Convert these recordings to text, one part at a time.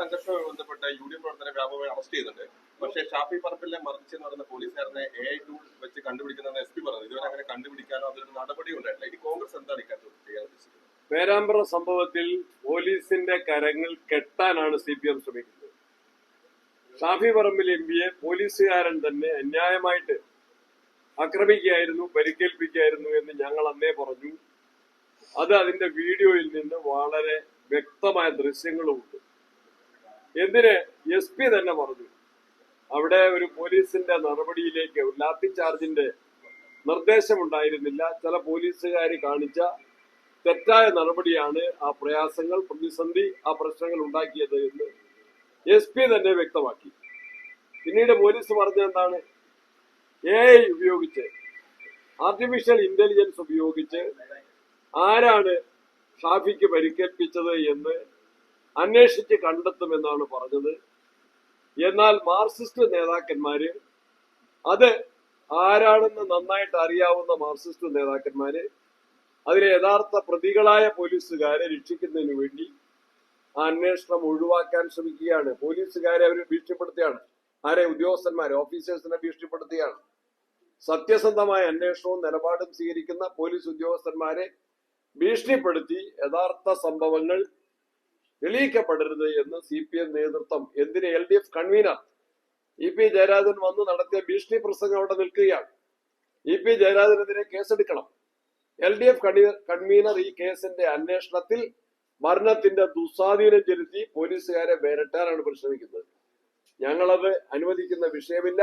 സംഘർഷവുമായി ബന്ധപ്പെട്ട് U D F പ്രവർത്തകരെ വ്യാപകമായി അറസ്റ്റ് ചെയ്തിട്ടുണ്ട്. പക്ഷേ ഷാഫി പറമ്പിലെ മറിച്ച് നടന്ന പോലീസുകാരനെ എ ഐ ടൂൾ വെച്ച് കണ്ടുപിടിക്കുന്നതെന്ന് എസ് പി പറഞ്ഞു ഇതുവരെ അങ്ങനെ കണ്ടുപിടിക്കാനോ അതൊരു നടപടി ഉണ്ടായിട്ടില്ല. ഇനി കോൺഗ്രസ് എന്താണ് പേരാമ്പ്ര സംഭവത്തിൽ പോലീസിന്റെ കരങ്ങൾ കെട്ടാനാണ് സി പി എം ശ്രമിക്കുന്നത്. ഷാഫി പറമ്പിൽ എം പിയെ പോലീസുകാരൻ തന്നെ അന്യായമായിട്ട് ആക്രമിക്കുകയായിരുന്നു പരിക്കേൽപ്പിക്കുകയായിരുന്നു എന്ന് ഞങ്ങൾ അന്നേ പറഞ്ഞു. അത് അതിന്റെ വീഡിയോയിൽ നിന്ന് വളരെ വ്യക്തമായ ദൃശ്യങ്ങളുമുണ്ട്. എന്തിന്? എസ് പി തന്നെ പറഞ്ഞു. അവിടെ ഒരു പോലീസിന്റെ നടപടിയിലേക്ക് ലാത്തി ചാർജിന്റെ നിർദ്ദേശമുണ്ടായിരുന്നില്ല. ചില പോലീസുകാർ കാണിച്ച തെറ്റായ നടപടിയാണ് ആ പ്രയാസങ്ങൾ പ്രതിസന്ധി ആ പ്രശ്നങ്ങൾ ഉണ്ടാക്കിയത് എന്ന് എസ് പി തന്നെ വ്യക്തമാക്കി. പിന്നീട് പോലീസ് പറഞ്ഞത് എന്താണ്? എ ഐ ഉപയോഗിച്ച് ആർട്ടിഫിഷ്യൽ ഇന്റലിജൻസ് ഉപയോഗിച്ച് ആരാണ് ഷാഫിക്ക് പരിക്കേൽപ്പിച്ചത് എന്ന് അന്വേഷിച്ച് കണ്ടെത്തുമെന്നാണ് പറഞ്ഞത്. എന്നാൽ മാർക്സിസ്റ്റ് നേതാക്കന്മാര് അത് ആരാണെന്ന് നന്നായിട്ട് അറിയാവുന്ന മാർക്സിസ്റ്റ് നേതാക്കന്മാര് അതിലെ യഥാർത്ഥ പ്രതികളായ പോലീസുകാരെ രക്ഷിക്കുന്നതിന് വേണ്ടി അന്വേഷണം ഒഴിവാക്കാൻ ശ്രമിക്കുകയാണ്. പോലീസുകാരെ അവർ ഭീഷണിപ്പെടുത്തുകയാണ്. ആരെ? ഉദ്യോഗസ്ഥന്മാരെ ഓഫീസേഴ്സിനെ ഭീഷണിപ്പെടുത്തുകയാണ്. സത്യസന്ധമായ അന്വേഷണവും നിലപാടും സ്വീകരിക്കുന്ന പോലീസ് ഉദ്യോഗസ്ഥന്മാരെ ഭീഷണിപ്പെടുത്തി യഥാർത്ഥ സംഭവങ്ങൾ തെളിയിക്കപ്പെടരുത് എന്ന് സി പി എം നേതൃത്വം എന്തിന് L D F convener E P Jayarajan വന്ന് നടത്തിയ ഭീഷണി പ്രസംഗം അവിടെ നിൽക്കുകയാണ്. ഇ പി ജയരാജനെതിരെ കേസെടുക്കണം. എൽ ഡി എഫ് കൺവീനർ ഈ കേസിന്റെ അന്വേഷണത്തിൽ മരണത്തിന്റെ ദുസ്വാധീനം ചെലുത്തി പോലീസുകാരെ വേരട്ടാനാണ് പരിശ്രമിക്കുന്നത്. ഞങ്ങളത് അനുവദിക്കുന്ന വിഷയമില്ല.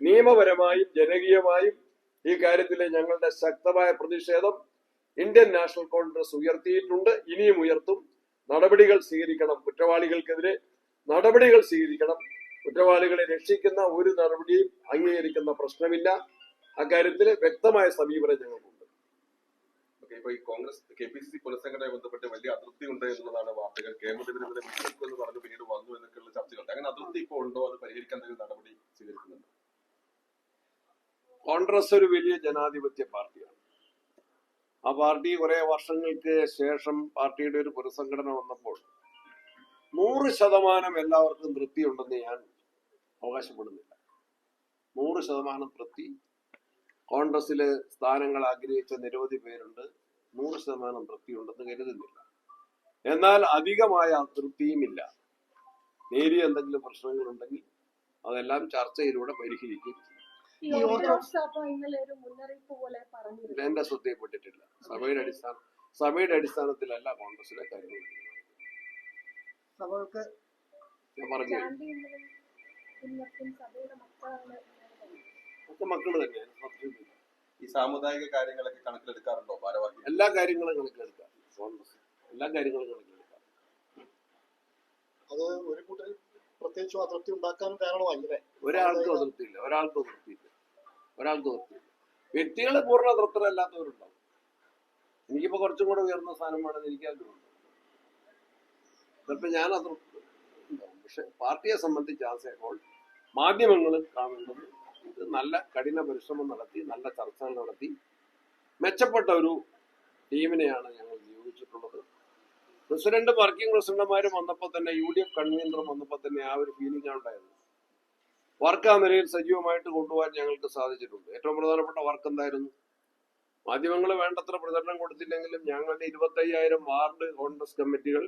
നിയമപരമായും ജനകീയമായും ഈ കാര്യത്തിലെ ഞങ്ങളുടെ ശക്തമായ പ്രതിഷേധം ഇന്ത്യൻ നാഷണൽ കോൺഗ്രസ് ഉയർത്തിയിട്ടുണ്ട്. ഇനിയും ഉയർത്തും. നടപടികൾ സ്വീകരിക്കണം. കുറ്റവാളികൾക്കെതിരെ നടപടികൾ സ്വീകരിക്കണം. കുറ്റവാളികളെ രക്ഷിക്കുന്ന ഒരു നടപടിയും അംഗീകരിക്കുന്ന പ്രശ്നമില്ല. അക്കാര്യത്തിൽ വ്യക്തമായ സമീപനം ഞങ്ങൾക്കുണ്ട്. ഇപ്പൊ ഈ Congress K P C C പുനഃസംഘടനയെ ബന്ധപ്പെട്ട് വലിയ അതൃപ്തി ഉണ്ട് എന്നുള്ളതാണ് വാർത്തകൾ. കേരളത്തിനെതിരെ എന്ന് പറഞ്ഞു പിന്നീട് വന്നു എന്നൊക്കെയുള്ള ചർച്ചകൾ അങ്ങനെ അതൃപ്തി ഇപ്പോൾ ഉണ്ടോ അത് പരിഹരിക്കാൻ എന്തെങ്കിലും നടപടി സ്വീകരിക്കുന്നുണ്ട്? കോൺഗ്രസ് ഒരു വലിയ ജനാധിപത്യ പാർട്ടിയാണ്. ആ പാർട്ടി കുറെ വർഷങ്ങൾക്ക് ശേഷം പാർട്ടിയുടെ ഒരു പുനഃസംഘടന വന്നപ്പോൾ നൂറ് ശതമാനം എല്ലാവർക്കും തൃപ്തിയുണ്ടെന്ന് ഞാൻ അവകാശപ്പെടുന്നില്ല. നൂറ് ശതമാനം തൃപ്തി. കോൺഗ്രസിൽ സ്ഥാനങ്ങൾ ആഗ്രഹിച്ച നിരവധി പേരുണ്ട്. നൂറ് ശതമാനം തൃപ്തിയുണ്ടെന്ന് കരുതുന്നില്ല. എന്നാൽ അധികമായ അതൃപ്തിയുമില്ല നേരിയ എന്തെങ്കിലും പ്രശ്നങ്ങളുണ്ടെങ്കിൽ അതെല്ലാം ചർച്ചയിലൂടെ പരിഹരിക്കും. എന്റെ ശ്രദ്ധയിൽപ്പെട്ടിട്ടില്ല സഭയുടെ അടിസ്ഥാന സഭയുടെ അടിസ്ഥാനത്തിലല്ല കോൺഗ്രസിലെ കാര്യങ്ങൾ. സഭകൾക്ക് ഞാൻ പറഞ്ഞു. ഒക്കെ മക്കൾ തന്നെ സംശയമൊന്നുമില്ല. ഈ സാമുദായിക കാര്യങ്ങളൊക്കെ കണക്കിലെടുക്കാറുണ്ടോ ഭാരവാഹി എല്ലാ കാര്യങ്ങളും കണക്കിലെടുക്കാം. കോൺഗ്രസ് എല്ലാ കാര്യങ്ങളും കണക്കിലെടുക്കാം. അത് ഒരു കൂട്ടർ പ്രത്യേകിച്ചും അതൃപ്തി ഉണ്ടാക്കാൻ കാരണമായില്ലേ? ഒരാൾക്കും അതൃപ്തിയില്ല. ഒരാൾക്കും അതൃപ്തിയില്ല. ഒരാൾക്കും അതൃപ്തിയില്ല വ്യക്തികൾ പൂർണ തൃപ്തരല്ലാത്തവരുണ്ടാവും. എനിക്കിപ്പോ കുറച്ചും കൂടെ ഉയർന്ന സ്ഥാനം വേണമെന്ന് എനിക്ക് ആഗ്രഹമുണ്ട്. ചിലപ്പോ ഞാൻ അതൃപ്തി പക്ഷെ പാർട്ടിയെ സംബന്ധിച്ച് ആശയപ്പോൾ മാധ്യമങ്ങൾ കാണേണ്ടത് ഇത് നല്ല കഠിന പരിശ്രമം നടത്തി നല്ല ചർച്ചകൾ നടത്തി മെച്ചപ്പെട്ട ഒരു ടീമിനെയാണ് ഞങ്ങൾ നിയോഗിച്ചിട്ടുള്ളത്. പ്രസിഡന്റ് വർക്കിംഗ് പ്രസിഡന്റുമാരും വന്നപ്പോൾ തന്നെ യു ഡി എഫ് കൺവീനറും വന്നപ്പോൾ തന്നെ ആ ഒരു ഫീലിംഗ് ഉണ്ടായത് വർക്ക് ആ നിലയിൽ സജീവമായിട്ട് കൊണ്ടുപോകാൻ ഞങ്ങൾക്ക് സാധിച്ചിട്ടുണ്ട്. ഏറ്റവും പ്രധാനപ്പെട്ട വർക്ക് എന്തായിരുന്നു? മാധ്യമങ്ങൾ വേണ്ടത്ര പ്രചരണം കൊടുത്തില്ലെങ്കിലും ഞങ്ങളുടെ ഇരുപത്തയ്യായിരം വാർഡ് കോൺഗ്രസ് കമ്മിറ്റികൾ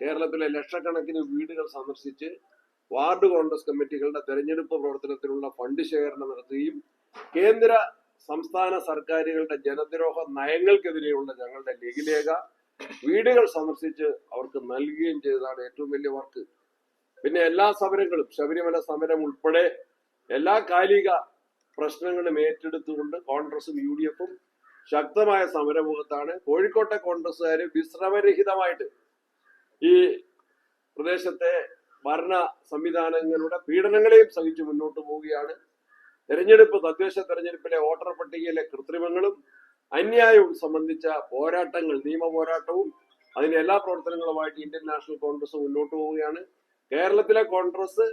കേരളത്തിലെ ലക്ഷക്കണക്കിന് വീടുകൾ സന്ദർശിച്ച് വാർഡ് കോൺഗ്രസ് കമ്മിറ്റികളുടെ തെരഞ്ഞെടുപ്പ് പ്രവർത്തനത്തിനുള്ള ഫണ്ട് ശേഖരണം നടത്തുകയും കേന്ദ്ര സംസ്ഥാന സർക്കാരുകളുടെ ജനദ്രോഹ നയങ്ങൾക്കെതിരെയുള്ള ഞങ്ങളുടെ ലഘുലേഖ വീടുകൾ സന്ദർശിച്ച് അവർക്ക് നൽകുകയും ചെയ്തതാണ് ഏറ്റവും വലിയ വർക്ക്. പിന്നെ എല്ലാ സമരങ്ങളും ശബരിമല സമരം ഉൾപ്പെടെ എല്ലാ കാലിക പ്രശ്നങ്ങളും ഏറ്റെടുത്തുകൊണ്ട് കോൺഗ്രസും യു ഡി എഫും ശക്തമായ സമരമുഖത്താണ്. കോഴിക്കോട്ടെ കോൺഗ്രസ്സുകാർ വിശ്രമരഹിതമായിട്ട് ഈ പ്രദേശത്തെ ഭരണ സംവിധാനങ്ങളുടെ പീഡനങ്ങളെയും സഹിച്ച് മുന്നോട്ട് പോവുകയാണ്. തെരഞ്ഞെടുപ്പ് തദ്ദേശ തെരഞ്ഞെടുപ്പിലെ വോട്ടർ പട്ടികയിലെ കൃത്രിമങ്ങളും അന്യായവും സംബന്ധിച്ച പോരാട്ടങ്ങൾ നിയമ പോരാട്ടവും അതിന്റെ എല്ലാ പ്രവർത്തനങ്ങളുമായിട്ട് ഇന്ത്യൻ നാഷണൽ കോൺഗ്രസ് മുന്നോട്ട് പോവുകയാണ്. കേരളത്തിലെ കോൺഗ്രസ്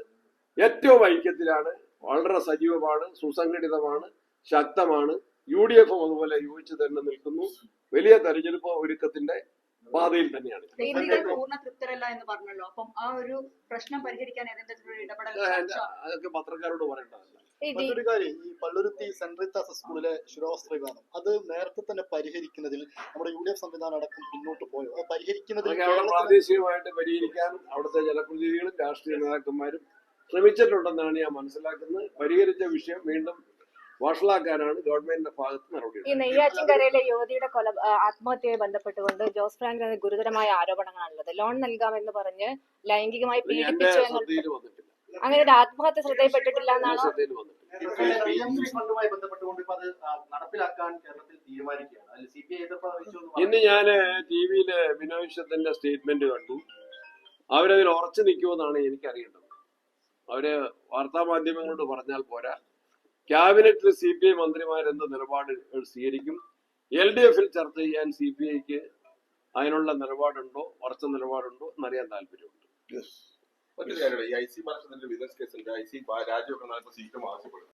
ഏറ്റവും ഐക്യത്തിലാണ് വളരെ സജീവമാണ് സുസംഘടിതമാണ് ശക്തമാണ്. യു ഡി എഫും അതുപോലെ യോജിച്ച് തന്നെ നിൽക്കുന്നു. വലിയ തെരഞ്ഞെടുപ്പ് ഒരുക്കത്തിന്റെ പാതയിൽ തന്നെയാണ്. അതൊക്കെ പത്രക്കാരോട് പറയേണ്ടതല്ല. മറ്റൊരു കാര്യം ഈ പള്ളുരുത്തി സെന്റ് റീത്താസ് സ്കൂളിലെ ശിരോവസ്ത്ര വിവാദം. അത് നേരത്തെ തന്നെ പരിഹരിക്കുന്നതിൽ നമ്മുടെ യു ഡി എഫ് സംവിധാനം അടക്കം പിന്നോട്ട് പോയോ? അത് പരിഹരിക്കുന്നതിൽ പ്രാദേശികമായിട്ട് പരിഹരിക്കാൻ അവിടുത്തെ ജനപ്രതിനിധികളും രാഷ്ട്രീയ നേതാക്കന്മാരും ശ്രമിച്ചിട്ടുണ്ടെന്നാണ് ഞാൻ മനസ്സിലാക്കുന്നത്. പരിഹരിച്ച വിഷയം വീണ്ടും വഷളാക്കാനാണ് ഗവൺമെന്റിന്റെ ഭാഗത്ത് നടപടി ഈ നെയ്യാറ്റിൻകരയിലെ യുവതിയുടെ കൊല ആത്മഹത്യയെ ബന്ധപ്പെട്ടുകൊണ്ട് ജോസ് ഫ്രാങ്കിന് ഗുരുതരമായ ആരോപണങ്ങളാണുള്ളത്. ലോൺ നൽകാമെന്ന് പറഞ്ഞ് ലൈംഗികമായി പീഡിപ്പിച്ചു എന്നുള്ള അങ്ങനെ ഒരു ആത്മഹത്യ ശ്രദ്ധയിൽപ്പെട്ടിട്ടില്ല എന്നാണ് ഇന്ന് ഞാൻ ടി വിയിൽ ബിനോയ് വിശ്വത്തിന്റെ സ്റ്റേറ്റ്മെന്റ് കണ്ടു. അവരതിൽ ഉറച്ചു നിൽക്കുമെന്നാണ് എനിക്കറിയേണ്ടത്. അവർ വാർത്താ മാധ്യമങ്ങളോട് പറഞ്ഞാൽ പോരാ. ക്യാബിനറ്റിൽ സി പി ഐ മന്ത്രിമാരെന്ത് നിലപാട് സ്വീകരിക്കും? എൽ ഡി എഫിൽ ചർച്ച ചെയ്യാൻ സി പി ഐക്ക് അതിനുള്ള നിലപാടുണ്ടോ? ഉറച്ച നിലപാടുണ്ടോ? എന്നറിയാൻ താല്പര്യമുണ്ട്. മറ്റൊരു കാര്യമില്ല. ഈ ഐ സി മലക്ഷത്തിന്റെ വിജിലൻസ് കേസിൽ ഐ സി രാജിവെക്കുന്ന സീറ്റും ആവശ്യപ്പെടുന്നു